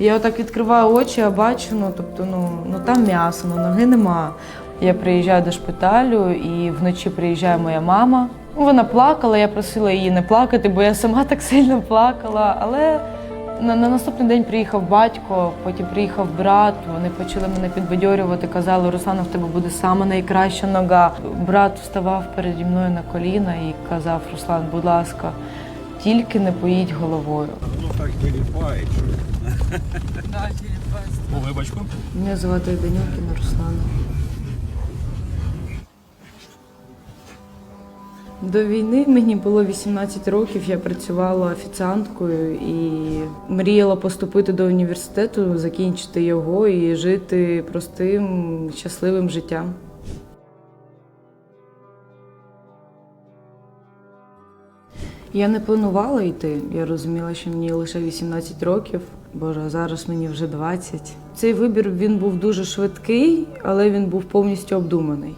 Я отак відкриваю очі, а бачу, ну тобто, ну, ну там м'ясо, ну ноги нема. Я приїжджаю до шпиталю, і вночі приїжджає моя мама. Ну, Вона плакала, я просила її не плакати, бо я сама так сильно плакала. Але на, на наступний день приїхав батько, потім приїхав брат. Вони почали мене підбадьорювати, казали, Руслана, в тебе буде сама найкраща нога. Брат вставав переді мною на коліна і казав: Руслан, будь ласка, тільки не поїдь головою. Ну так виліпає. О, вибачку. Мене звати Данюкіна Руслана. До війни мені було 18 років, я працювала офіціанткою і мріяла поступити до університету, закінчити його і жити простим, щасливим життям. Я не планувала йти. Я розуміла, що мені лише 18 років. Боже, зараз мені вже 20. Цей вибір він був дуже швидкий, але він був повністю обдуманий.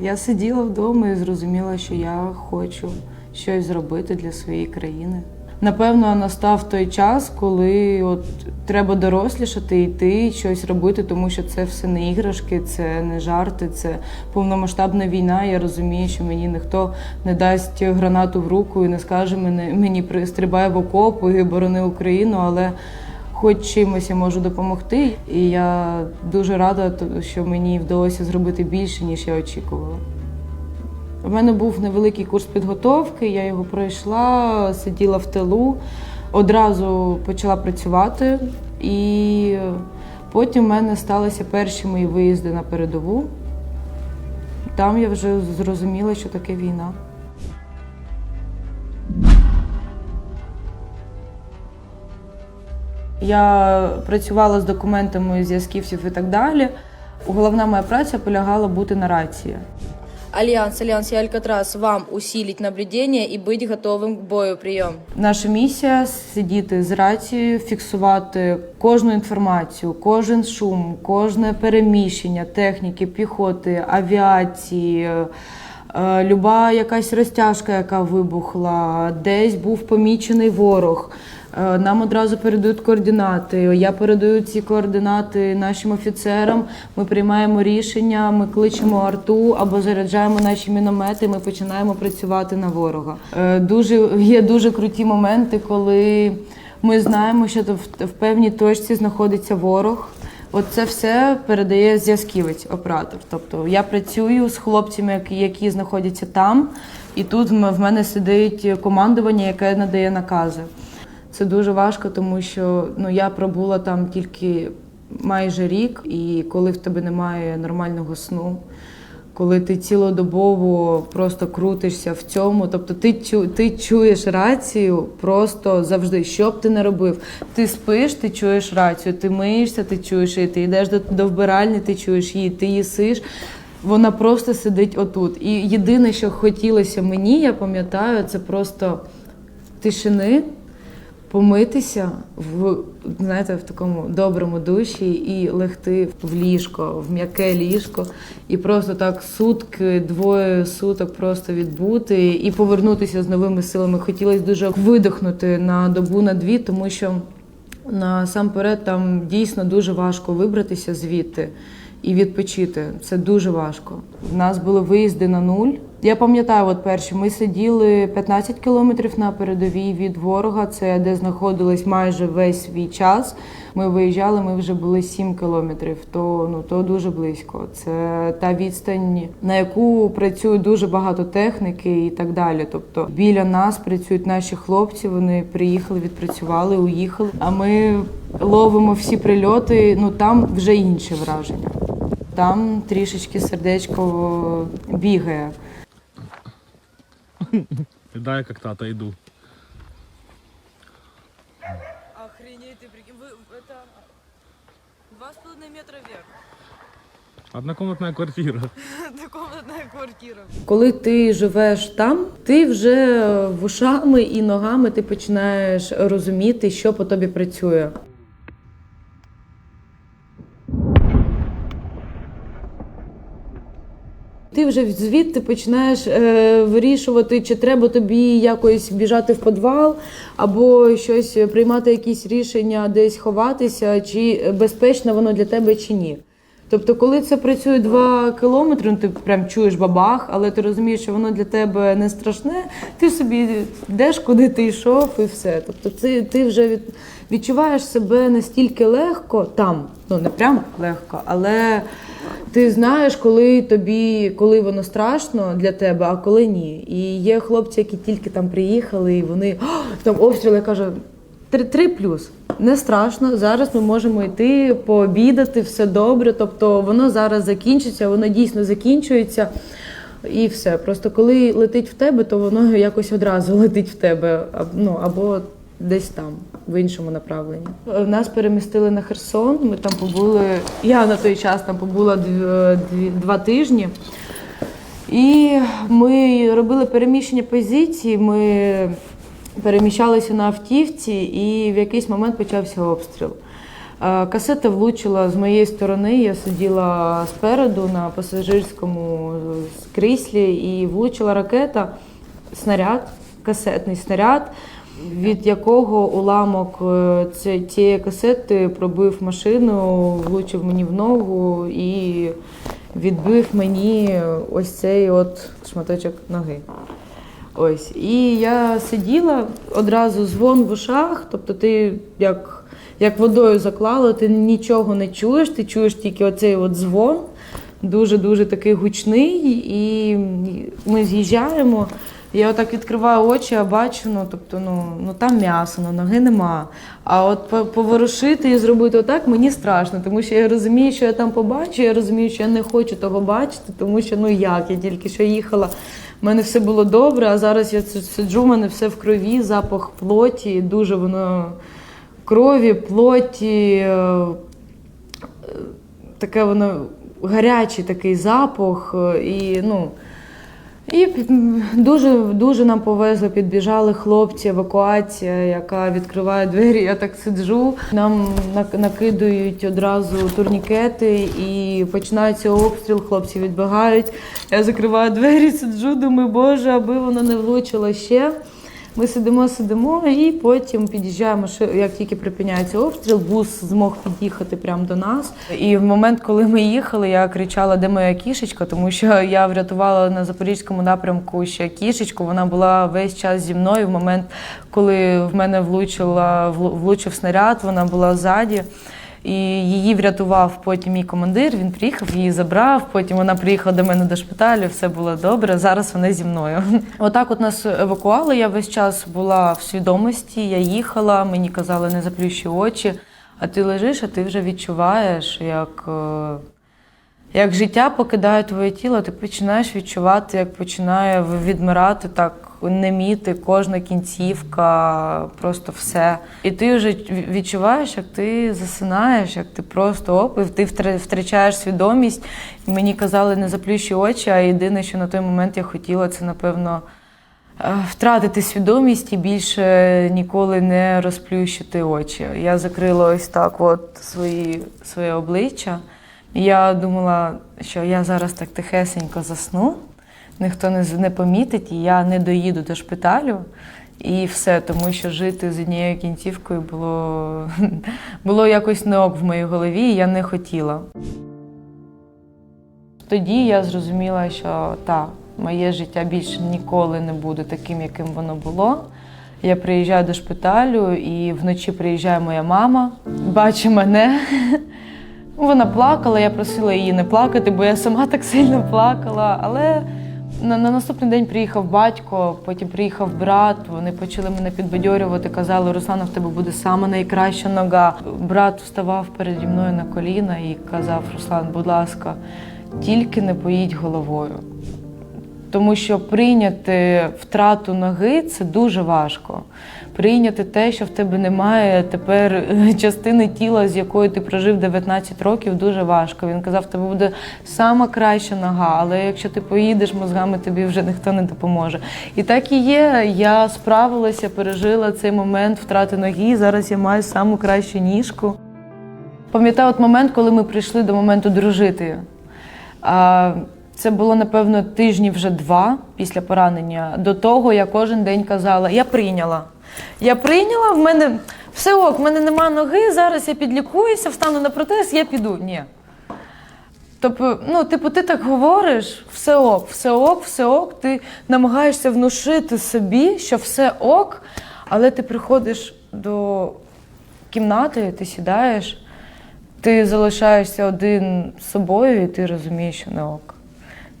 Я сиділа вдома і зрозуміла, що я хочу щось зробити для своєї країни. Напевно, настав той час, коли от треба дорослішати, йти, щось робити, тому що це все не іграшки, це не жарти, це повномасштабна війна. Я розумію, що мені ніхто не дасть гранату в руку і не скаже мені, мені пристрибай в окоп і борони Україну, але хоч чимось я можу допомогти. І я дуже рада, що мені вдалося зробити більше, ніж я очікувала. У мене був невеликий курс підготовки, я його пройшла, сиділа в тилу, одразу почала працювати, і потім в мене сталися перші мої виїзди на передову. Там я вже зрозуміла, що таке війна. Я працювала з документами зв'язківців і так далі. Головна моя праця полягала бути на рації. Альянс, Альянс и Алькатрас, вам усилить наблюдение и быть готовым к бою. Прием. Наша місія сидіти з рацією, фіксувати кожну інформацію, кожен шум, кожне переміщення техніки, піхоти, авіації. е, Люба якась розтяжка, яка вибухла, десь був помічений ворог. Е, Нам одразу передають координати. Я передаю ці координати нашим офіцерам. Ми приймаємо рішення, ми кличемо арту або заряджаємо наші міномети. Ми починаємо працювати на ворога. Е, Дуже є дуже круті моменти, коли ми знаємо, що в, певній точці знаходиться ворог. От це все передає зв'язківець, оператор. Тобто я працюю з хлопцями, які, знаходяться там, і тут в мене сидить командування, яке надає накази. Це дуже важко, тому що ну я пробула там тільки майже рік, і коли в тебе немає нормального сну, коли ти цілодобово просто крутишся в цьому, тобто ти ти чуєш рацію просто завжди, що б ти не робив. Ти спиш, ти чуєш рацію, ти миєшся, ти чуєш її, ти йдеш до, до вбиральні, ти чуєш її, ти їсиш. Вона просто сидить отут. І єдине, що хотілося мені, я пам'ятаю, це просто тишини, помитися в знаєте, в такому доброму душі і легти в ліжко, в м'яке ліжко, і просто так сутки, двоє суток просто відбути і повернутися з новими силами. Хотілося дуже видихнути на добу на дві, тому що насамперед там дійсно дуже важко вибратися звідти і відпочити. Це дуже важко. У нас були виїзди на нуль. Я пам'ятаю, от перші ми сиділи 15 кілометрів на передовій від ворога. Це де знаходились майже весь свій час. Ми виїжджали, ми вже були 7 кілометрів. То ну то дуже близько. Це та відстань, на яку працює дуже багато техніки і так далі. Тобто біля нас працюють наші хлопці. Вони приїхали, відпрацювали, уїхали. А ми ловимо всі прильоти. Ну там вже інше враження Там трішечки сердечко бігає. Да, я как тата иду. Охренеть, ты прикинь, вы это два с половиной метра вверх. Однокомнатная квартира. Комнатная квартира. Коли ти живеш там, ти вже вушами і ногами ти починаєш розуміти, що по тобі працює. Ти вже звідти починаєш е, вирішувати, чи треба тобі якось біжати в підвал, або щось приймати якісь рішення, десь ховатися, чи безпечно воно для тебе чи ні. Тобто, коли це працює два кілометри, ну, ти прям чуєш бабах, але ти розумієш, що воно для тебе не страшне, ти собі йдеш, куди ти йшов, і все. Тобто, ти, ти вже від, відчуваєш себе настільки легко там, ну не прям легко, але ти знаєш, коли тобі, коли воно страшно для тебе, а коли ні. І є хлопці, які тільки там приїхали, і вони там обстріли я кажу. Три, три плюс. Не страшно. Зараз ми можемо йти пообідати, все добре. Тобто воно зараз закінчиться, воно дійсно закінчується. І все. Просто коли летить в тебе, то воно якось одразу летить в тебе. Ну, або десь там, в іншому направленні. Нас перемістили на Херсон. Ми там побули. Я на той час там побула два тижні. І ми робили переміщення позицій. Ми переміщалися на автівці, і в якийсь момент почався обстріл. Е, Касета влучила з моєї сторони. Я сиділа спереду на пасажирському е, кріслі, і влучила ракета, снаряд, касетний снаряд, від якого уламок е, цієї касети пробив машину, влучив мені в ногу і відбив мені ось цей от шматочок ноги. Ось. І я сиділа одразу дзвон в ушах, тобто ти як, як водою заклала, ти нічого не чуєш, ти чуєш тільки оцей от дзвон, дуже-дуже такий гучний. І ми з'їжджаємо. Я отак відкриваю очі, а бачу, ну тобто, ну, ну там м'ясо, ну ноги нема. А от поворушити і зробити отак мені страшно, тому що я розумію, що я там побачу, я розумію, що я не хочу того бачити, тому що ну як, я тільки що їхала. У мене все було добре, а зараз я сиджу, у мене все в крові, запах плоті, дуже воно крові, плоті, е, таке воно гарячий такий запах. е, І, ну, і дуже, дуже нам повезло, підбіжали хлопці, евакуація, яка відкриває двері. Я так сиджу. Нам накидують одразу турнікети і починається обстріл. Хлопці відбігають. Я закриваю двері, сиджу, думаю, боже, аби воно не влучило ще. Ми сидимо, сидимо, і потім під'їжджаємо, як тільки припиняється обстріл, бус змог під'їхати прямо до нас. І в момент, коли ми їхали, я кричала, де моя кішечка, тому що я врятувала на запорізькому напрямку ще кішечку. Вона була весь час зі мною. В момент, коли в мене влучила, влучив снаряд, вона була ззаді. І її врятував потім мій командир. Він приїхав, її забрав. Потім вона приїхала до мене до шпиталю, все було добре. Зараз вона зі мною. Отак, от нас евакуали. Я весь час була в свідомості. Я їхала, мені казали, не заплющуй очі. А ти лежиш, а ти вже відчуваєш, як. Як життя покидає твоє тіло, ти починаєш відчувати, як починає відмирати так, неміти кожна кінцівка, просто все. І ти вже відчуваєш, як ти засинаєш, як ти просто оп, і ти втра- втрачаєш свідомість. І мені казали, не заплющуй очі, а єдине, що на той момент я хотіла, це напевно. е, Втратити свідомість і більше ніколи не розплющити очі. Я закрила ось так от свої, своє обличчя. Я думала, що я зараз так тихесенько засну, ніхто не, не помітить, і я не доїду до шпиталю. І все, тому що жити з однією кінцівкою було, було якось не ок в моїй голові, і я не хотіла. Тоді я зрозуміла, що так, моє життя більше ніколи не буде таким, яким воно було. Я приїжджаю до шпиталю, і вночі приїжджає моя мама, бачить мене. Вона плакала, я просила її не плакати, бо я сама так сильно плакала. Але на, на наступний день приїхав батько, потім приїхав брат. Вони почали мене підбадьорювати, казали, Руслана, в тебе буде сама найкраща нога. Брат вставав переді мною на коліна і казав: Руслан, будь ласка, тільки не поїдь головою. Тому що прийняти втрату ноги це дуже важко. Прийняти те, що в тебе немає тепер е, частини тіла, з якою ти прожив 19 років, дуже важко. Він казав, тебе буде сама краща нога, але якщо ти поїдеш мозгами, тобі вже ніхто не допоможе. І так і є. Я справилася, пережила цей момент втрати ноги. Зараз я маю саму кращу ніжку. Пам'ятаю от момент, коли ми прийшли до моменту дружити. Це було напевно тижні вже два після поранення. До того я кожен день казала: я прийняла. Я прийняла, в мене все ок, в мене нема ноги. Зараз я підлікуюся, встану на протез, я піду. Ні. Тобто, ну, типу, ти так говориш, все ок, все ок, все ок. Ти намагаєшся внушити собі, що все ок, але ти приходиш до кімнати, ти сідаєш, ти залишаєшся один з собою, і ти розумієш, що не ок.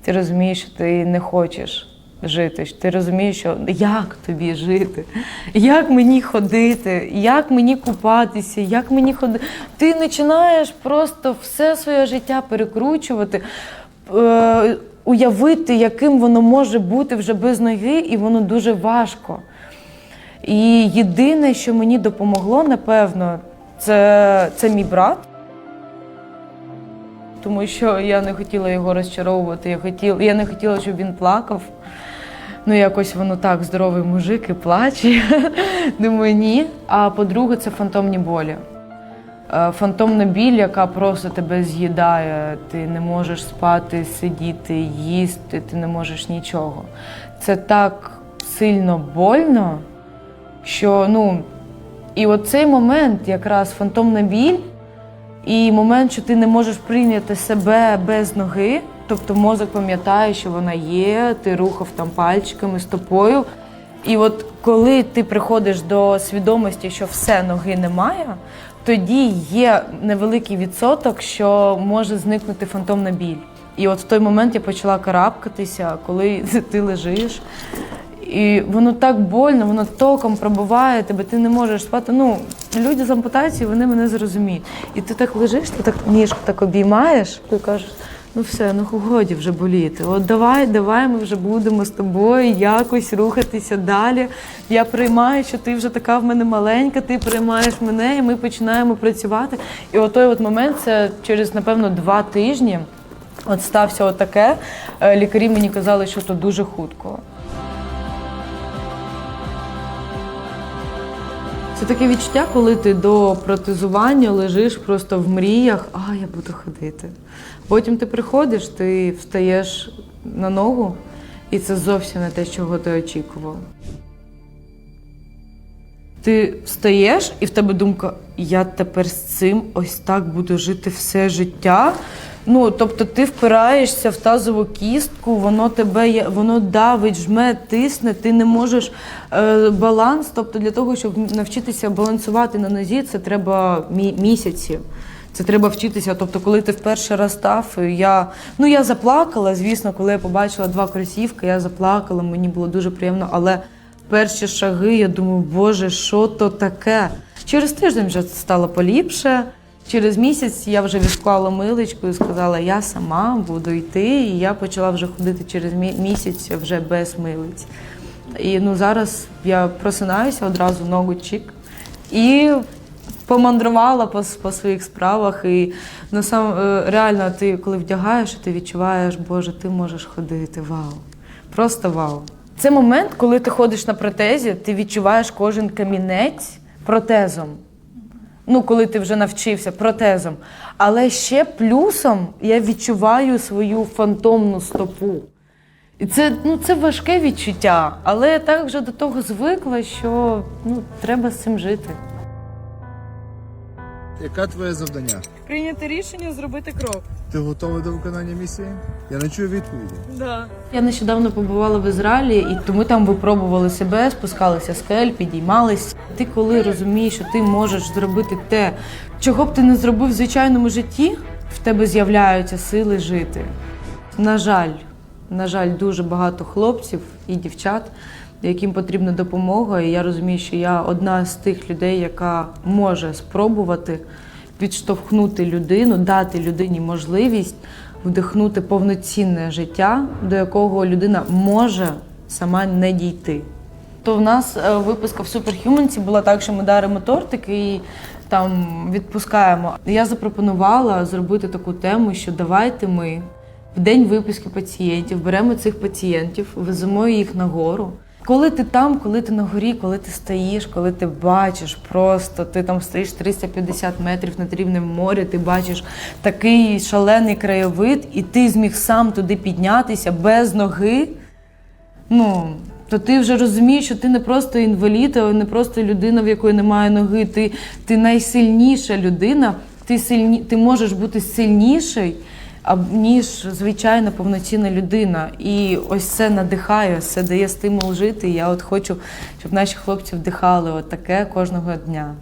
Ти розумієш, що ти не хочеш жити. Ти розумієш, що як тобі жити, як мені ходити, як мені купатися, як мені ходити. Ти починаєш просто все своє життя перекручувати, е, уявити, яким воно може бути вже без ноги, і воно дуже важко. І єдине, що мені допомогло, напевно, це, це мій брат. Тому що я не хотіла його розчаровувати. Я, хотіла, я не хотіла, щоб він плакав. Ну, якось воно так, здоровий мужик і плаче. Думаю, ні. А по-друге, це фантомні болі. Е, Фантомна біль, яка просто тебе з'їдає. Ти не можеш спати, сидіти, їсти, ти не можеш нічого. Це так сильно больно, що ну. І от цей момент, якраз фантомна біль, і момент, що ти не можеш прийняти себе без ноги, тобто мозок пам'ятає, що вона є, ти рухав там пальчиками, стопою. І от коли ти приходиш до свідомості, що все ноги немає, тоді є невеликий відсоток, що може зникнути фантомна біль. І от в той момент я почала карабкатися, коли ти лежиш. І воно так больно, воно током пробиває тебе, ти не можеш спати. Ну, люди з ампутацією, вони мене зрозуміють. І ти так лежиш, ти так ніжку так обіймаєш, ти кажеш, ну все, ну годі вже боліти. От давай, давай, ми вже будемо з тобою якось рухатися далі. Я приймаю, що ти вже така в мене маленька, ти приймаєш мене, і ми починаємо працювати. І от той от момент, це через, напевно, два тижні. От стався отаке. Е, Лікарі мені казали, що то дуже хутко. Це таке відчуття, коли ти до протезування лежиш просто в мріях, а я буду ходити. Потім ти приходиш, ти встаєш на ногу, і це зовсім не те, чого ти очікував. Ти встаєш, і в тебе думка, я тепер з цим ось так буду жити все життя. Ну, тобто ти впираєшся в тазову кістку, воно тебе є- воно давить, жме, тисне, ти не можеш е, баланс. Тобто для того, щоб навчитися балансувати на нозі, це треба мі- місяці. Це треба вчитися. Тобто, коли ти вперше раз став, я ну я заплакала. Звісно, коли я побачила два кросівки, я заплакала, мені було дуже приємно, але перші шаги, я думаю, боже, що то таке? Через тиждень вже стало поліпше. Через місяць я вже відклала миличку і сказала, я сама буду йти. І я почала вже ходити через місяць вже без милиць. І ну зараз я просинаюся одразу ногу чик і помандрувала по, по своїх справах. І ну, сам е, реально ти коли вдягаєш, ти відчуваєш, Боже, ти можеш ходити. Вау! Просто вау. Це момент, коли ти ходиш на протезі, ти відчуваєш кожен камінець протезом. Ну, коли ти вже навчився протезом. Але ще плюсом я відчуваю свою фантомну стопу. І це, ну, це важке відчуття, але я так вже до того звикла, що ну, треба з цим жити. Яке твоє завдання? Прийняти рішення зробити крок. Ти готовий до виконання місії? Я не чую відповіді. Да. Я нещодавно побувала в Ізраїлі, і то ми там випробували себе, спускалися скель, підіймались. Ти коли розумієш, що ти можеш зробити те, чого б ти не зробив в звичайному житті, в тебе з'являються сили жити. На жаль, на жаль, дуже багато хлопців і дівчат, яким потрібна допомога. І я розумію, що я одна з тих людей, яка може спробувати підштовхнути людину, дати людині можливість вдихнути повноцінне життя, до якого людина може сама не дійти. То в нас е, виписка в Superhumanці була так, що ми даримо тортик і там відпускаємо. Я запропонувала зробити таку тему, що давайте ми в день виписки пацієнтів беремо цих пацієнтів, веземо їх на гору Коли ти там, коли ти на горі, коли ти стоїш, коли ти бачиш просто, ти там стоїш 350 метрів над рівнем моря, ти бачиш такий шалений краєвид, і ти зміг сам туди піднятися без ноги. Ну, то ти вже розумієш, що ти не просто інвалід, а не просто людина, в якої немає ноги. Ти, ти найсильніша людина, ти, сильні, ти можеш бути сильніший, ніж звичайна повноцінна людина. І ось це надихає, це дає стимул жити. І я от хочу, щоб наші хлопці вдихали от таке кожного дня.